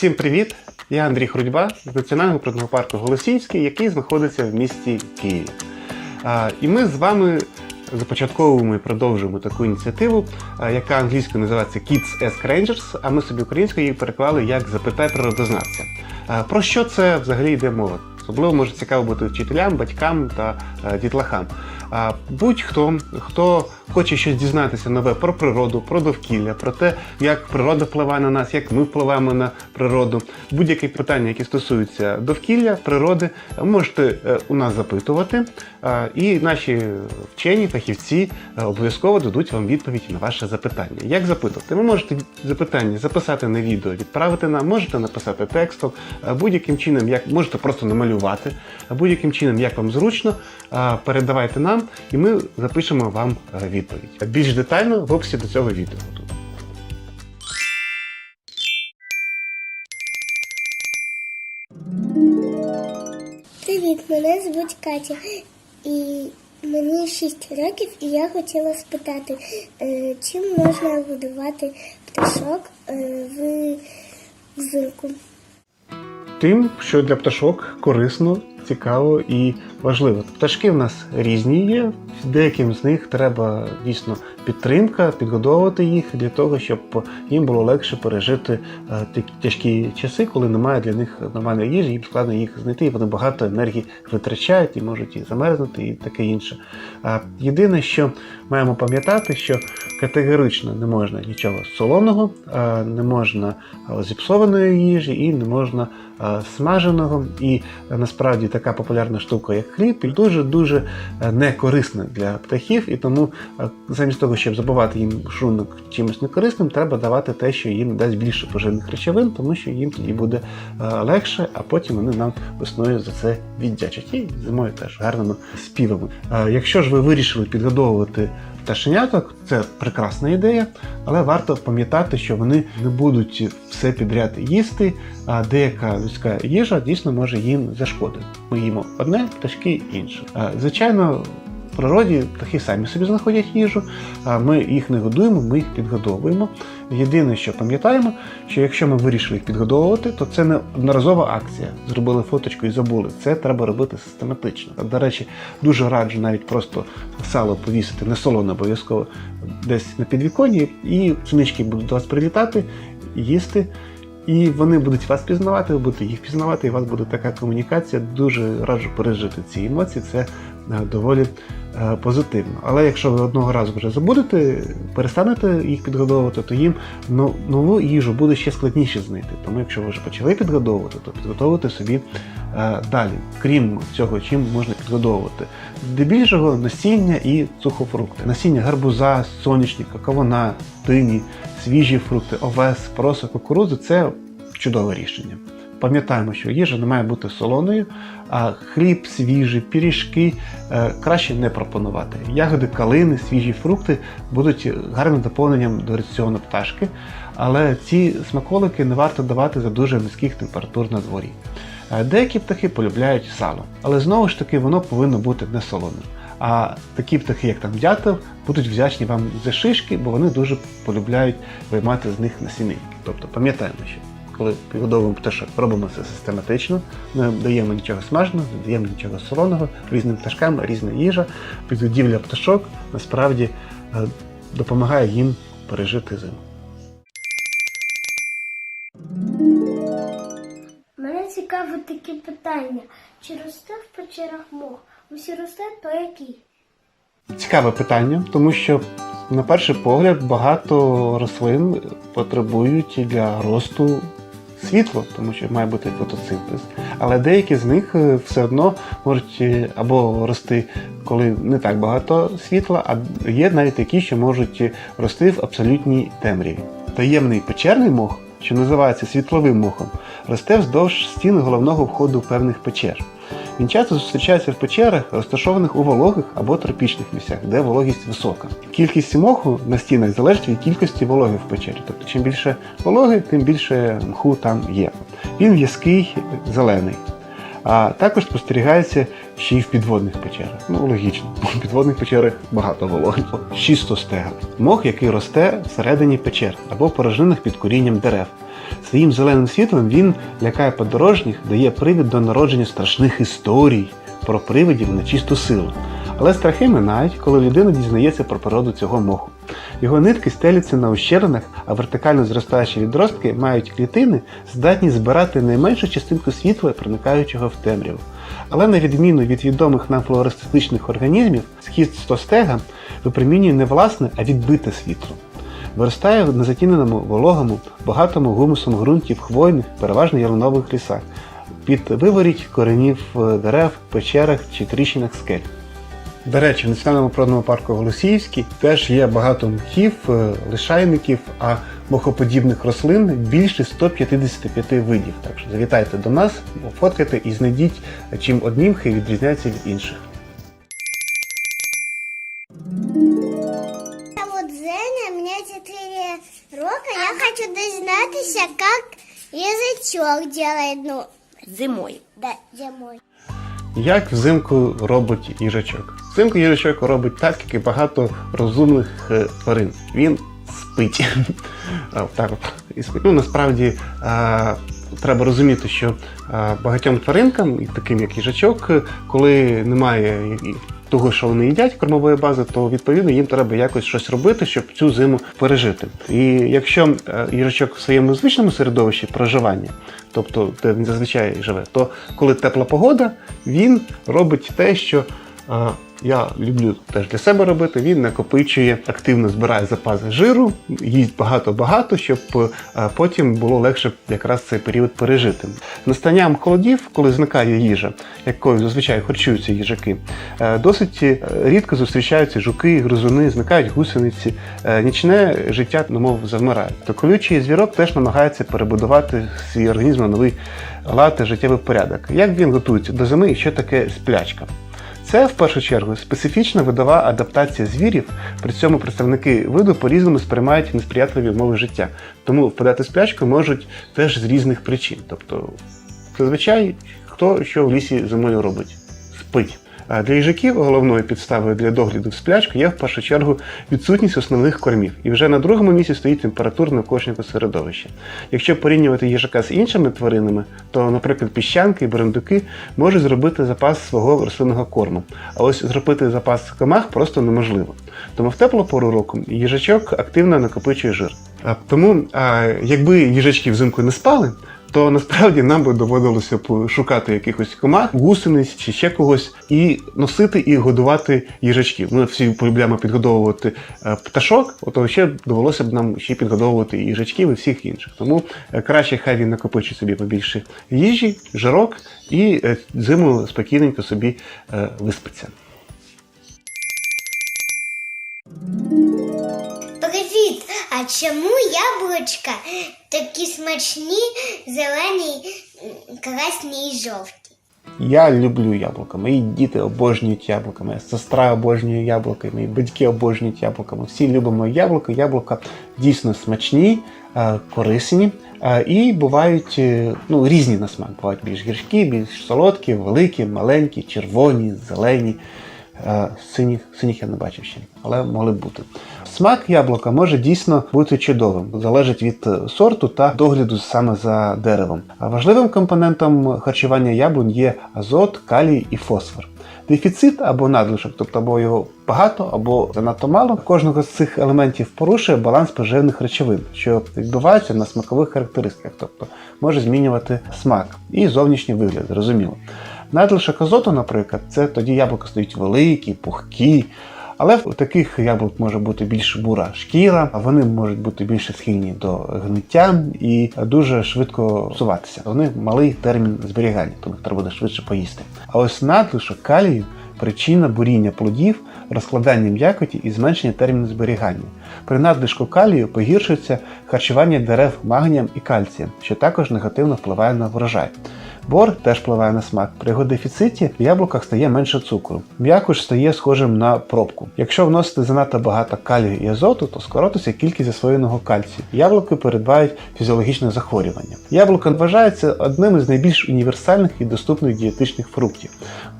Всім привіт! Я Андрій Хрудьба з Національного природного парку Голосіївський, який знаходиться в місті Києві. І ми з вами започатковуємо і продовжуємо таку ініціативу, яка англійською називається Kids Ask Rangers, а ми собі українською її переклали як Запитай природознавця. Про що це взагалі йде мова? Особливо може цікаво бути вчителям, батькам та дітлахам. Будь-хто, хто хоче щось дізнатися нове про природу, про довкілля, про те, як природа впливає на нас, як ми впливаємо на природу. Будь-які питання, які стосуються довкілля, природи, можете е, у нас запитувати, і наші вчені, фахівці е, обов'язково дадуть вам відповідь на ваше запитання. Як запитувати? Ви можете запитання записати на відео, відправити нам, можете написати текстом, будь-яким чином, як можете просто намалювати, будь-яким чином, як вам зручно, передавайте нам, і ми запишемо вам е, відповідь. Більш детально в описі до цього відео. Привіт, мене звуть Катя, і мені 6 років, і я хотіла спитати, е, чим можна годувати пташок е, в взимку? Тим, що для пташок корисно, цікаво і важливо. Пташки в нас різні є. Деяким з них треба дійсно підтримка, підгодовувати їх для того, щоб їм було легше пережити е, тяжкі часи, коли немає для них нормальної їжі, їм складно їх знайти, і вони багато енергії витрачають і можуть і замерзнути, і таке інше. Єдине, що маємо пам'ятати, що категорично не можна нічого солоного, не можна зіпсованої їжі і не можна смаженого. І насправді така популярна штука, як хліб, дуже дуже не корисна для птахів, і тому замість того, щоб забивати їм шунок чимось некорисним, треба давати те, що їм дасть більше поживних речовин, тому що їм тоді буде легше, а потім вони нам весною за це віддячать. І зимою теж гарними співами. Якщо ж ви вирішили підгодовувати пташеняток, це прекрасна ідея, але варто пам'ятати, що вони не будуть все підряд їсти, а деяка людська їжа дійсно може їм зашкодити. Ми їмо одне, пташки інше. Звичайно, природі птахи самі собі знаходять їжу, ми їх не годуємо, ми їх підгодовуємо. Єдине, що пам'ятаємо, що якщо ми вирішили їх підгодовувати, то це не одноразова акція. Зробили фоточку і забули. Це треба робити систематично. До речі, дуже раджу навіть просто сало повісити, не солоне обов'язково, десь на підвіконні, і сунички будуть до вас прилітати, їсти. І вони будуть вас пізнавати, ви будете їх пізнавати, і у вас буде така комунікація. Дуже раджу пережити ці емоції. Це е, доволі е, позитивно. Але якщо ви одного разу вже забудете, перестанете їх підгодовувати, то їм ну, нову їжу буде ще складніше знайти. Тому якщо ви вже почали підгодовувати, то підготовуйте собі е, далі. Крім цього, чим можна підгодовувати. Здебільшого насіння і сухофрукти. Насіння гарбуза, соняшника, кавуна, дині, свіжі фрукти, овес, проса, кукурудзи це чудове рішення. Пам'ятаємо, що їжа не має бути солоною, а хліб, свіжий, пиріжки е, краще не пропонувати. Ягоди, калини, свіжі фрукти будуть гарним доповненням до раціону пташки, але ці смаколики не варто давати за дуже низьких температур на дворі. Е, Деякі птахи полюбляють сало, але знову ж таки воно повинно бути не солоним. А такі птахи, як там дятел, будуть вдячні вам за шишки, бо вони дуже полюбляють виймати з них насінинки. Тобто пам'ятаємо, що коли підгодовуємо пташок, робимо це систематично, не даємо нічого смаженого, не даємо нічого солоного, різним пташкам різна їжа. Підгодівля пташок насправді е, допомагає їм пережити зиму. Мене цікавить таке питання: чи росте в печерах мох? Усі росте, то який? Цікаве питання, тому що на перший погляд багато рослин потребують для росту світло, тому що має бути фотосинтез. Але деякі з них е, все одно можуть е, або рости, коли не так багато світла, а є навіть такі, що можуть рости в абсолютній темряві. Таємний печерний мох, що називається світловим мохом, росте вздовж стін головного входу певних печер. Він часто зустрічається в печерах, розташованих у вологих або тропічних місцях, де вологість висока. Кількість моху на стінах залежить від кількості вологи в печері. Тобто, чим більше вологи, тим більше мху там є. Він в'язкий, зелений. А також спостерігається ще й в підводних печерах. Ну, логічно, бо в підводних печерах багато вологи. Шістостегла. Мох, який росте всередині печер або в під корінням дерев. Своїм зеленим світлом він лякає подорожніх, дає привід до народження страшних історій про привидів на чисту силу. Але страхи минають, коли людина дізнається про природу цього моху. Його нитки стеляться на ущелинах, а вертикально зростаючі відростки мають клітини, здатні збирати найменшу частинку світла, проникаючого в темряву. Але на відміну від відомих нам флуоресцентичних організмів, схід стостега випромінює не власне, а відбите світло. Виростає в незатіненому, вологому, багатому гумусом ґрунті в хвойних, переважно ялинових лісах, під виворіть коренів е, дерев, печерах чи тріщинах скель. До речі, в Національному природному парку Голосіївський теж є багато мхів, е, лишайників, а мохоподібних рослин більше 155 видів. Так що завітайте до нас, фоткайте і знайдіть, чим одні мхи відрізняються від інших. А вот Зеня, мне 4 рока, я хочу дізнатися, як язичок делает, ну, Зимою. да, зимой. Як взимку робить їжачок? Взимку їжачок робить так, як і багато розумних е, тварин. Він спить. Так от. Ну насправді а, треба розуміти, що а, багатьом тваринкам, таким як їжачок, е, коли немає того, що вони їдять кормової бази, то відповідно їм треба якось щось робити, щоб цю зиму пережити. І якщо е, їжачок в своєму звичному середовищі проживання, тобто де він зазвичай живе, то коли тепла погода, він робить те, що е, я люблю теж для себе робити. Він накопичує, активно збирає запаси жиру, їсть багато-багато, щоб е, потім було легше якраз цей період пережити. Настанням холодів, коли зникає їжа, якою зазвичай харчуються їжаки, е, досить е, рідко зустрічаються жуки, гризуни, зникають гусениці, нічне життя, немов завмирає. То колючий звірок теж намагається перебудувати свій організм на новий лад та життєвий порядок. Як він готується до зими і що таке сплячка? Це в першу чергу специфічна видова адаптація звірів. При цьому представники виду по-різному сприймають несприятливі умови життя. Тому впадати в сплячку можуть теж з різних причин. Тобто, зазвичай хто що в лісі зимою робить? Спить. А для їжаків головною підставою для догляду в сплячку є в першу чергу відсутність основних кормів. І вже на другому місці стоїть температура навколишнього середовища. Якщо порівнювати їжака з іншими тваринами, то, наприклад, піщанки і бурандуки можуть зробити запас свого рослинного корму. А ось зробити запас комах просто неможливо. Тому в теплу пору року їжачок активно накопичує жир. Тому, якби їжачки взимку не спали, то насправді нам би доводилося шукати якихось комах, гусениць чи ще когось, і носити і годувати їжачків. Ми всі полюбляємо підгодовувати е, пташок, ото ще довелося б нам ще підгодовувати їжачків і всіх інших. Тому е, краще хай він накопичить собі побільше їжі, жирок і е, зиму спокійненько собі виспиться. А чому яблучка такі смачні, зелені, красні і жовті? Я люблю яблука. Мої діти обожнюють яблука, моя сестра обожнює яблука, мої батьки обожнюють яблука. Ми всі любимо яблука. Яблука дійсно смачні, е, корисні е, і бувають е, ну, різні на смак. Бувають більш гіршкі, більш солодкі, великі, маленькі, червоні, зелені. Синіх, синіх я не бачив ще, але могли б бути. Смак яблука може дійсно бути чудовим, залежить від е, сорту та догляду саме за деревом. А важливим компонентом харчування яблунь є азот, калій і фосфор. Дефіцит або надлишок, тобто або його багато, або занадто мало, кожного з цих елементів порушує баланс поживних речовин, що відбувається на смакових характеристиках, тобто може змінювати смак і зовнішній вигляд, зрозуміло. Надлишок азоту, наприклад, це тоді яблука стають великі, пухкі. Але в таких яблук може бути більш бура шкіра, вони можуть бути більше схильні до гниття і дуже швидко псуватися. Вони малий термін зберігання, тому їх треба буде швидше поїсти. А ось надлишок калію причина буріння плодів, розкладання м'якоті і зменшення терміну зберігання. При надлишку калію погіршується харчування дерев магнієм і кальцієм, що також негативно впливає на врожай. Бор теж впливає на смак. При його дефіциті в яблуках стає менше цукру. М'якош стає схожим на пробку. Якщо вносити занадто багато калію і азоту, то скоротиться кількість засвоєного кальцію. Яблуки передбають фізіологічне захворювання. Яблуко вважається одним із найбільш універсальних і доступних дієтичних фруктів,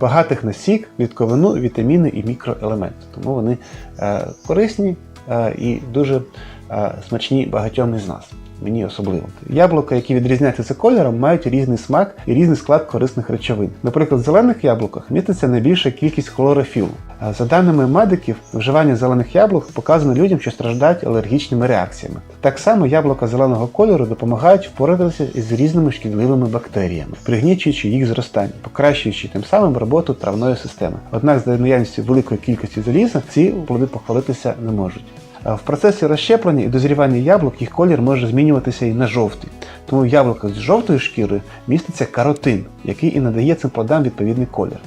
багатих на сік, клітковину, вітаміни і мікроелементи. Тому вони е, корисні е, і дуже е, смачні багатьом із нас. Мені особливо. Яблука, які відрізняються за кольором, мають різний смак і різний склад корисних речовин. Наприклад, в зелених яблуках міститься найбільша кількість хлорофілу. За даними медиків, вживання зелених яблук показано людям, що страждають алергічними реакціями. Так само яблука зеленого кольору допомагають впоратися із різними шкідливими бактеріями, пригнічуючи їх зростання, покращуючи тим самим роботу травної системи. Однак за наявністю великої кількості заліза ці плоди похвалитися не можуть. А В процесі розщеплення і дозрівання яблук їх колір може змінюватися і на жовтий. Тому в яблуках з жовтою шкірою міститься каротин, який і надає цим плодам відповідний колір.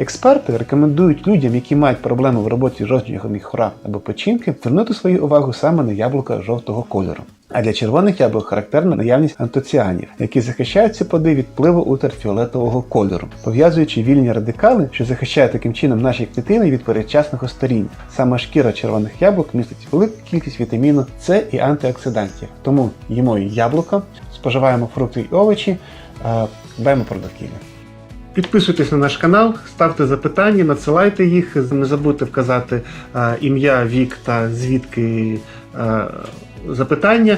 Експерти рекомендують людям, які мають проблеми в роботі жовчного хора або печінки, звернути свою увагу саме на яблука жовтого кольору. А для червоних яблук характерна наявність антоціанів, які захищають ці плоди від впливу ультрафіолетового кольору, пов'язуючи вільні радикали, що захищають таким чином наші клітини від передчасного старіння. Саме шкіра червоних яблук містить велику кількість вітаміну С і антиоксидантів. Тому їмо і яблука, споживаємо фрукти і овочі, дбаємо про довкілля. Підписуйтесь на наш канал, ставте запитання, надсилайте їх. Не забудьте вказати е, ім'я, вік та звідки е, запитання.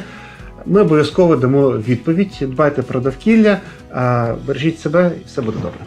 Ми обов'язково дамо відповідь. Дбайте про довкілля, е, бережіть себе і все буде добре.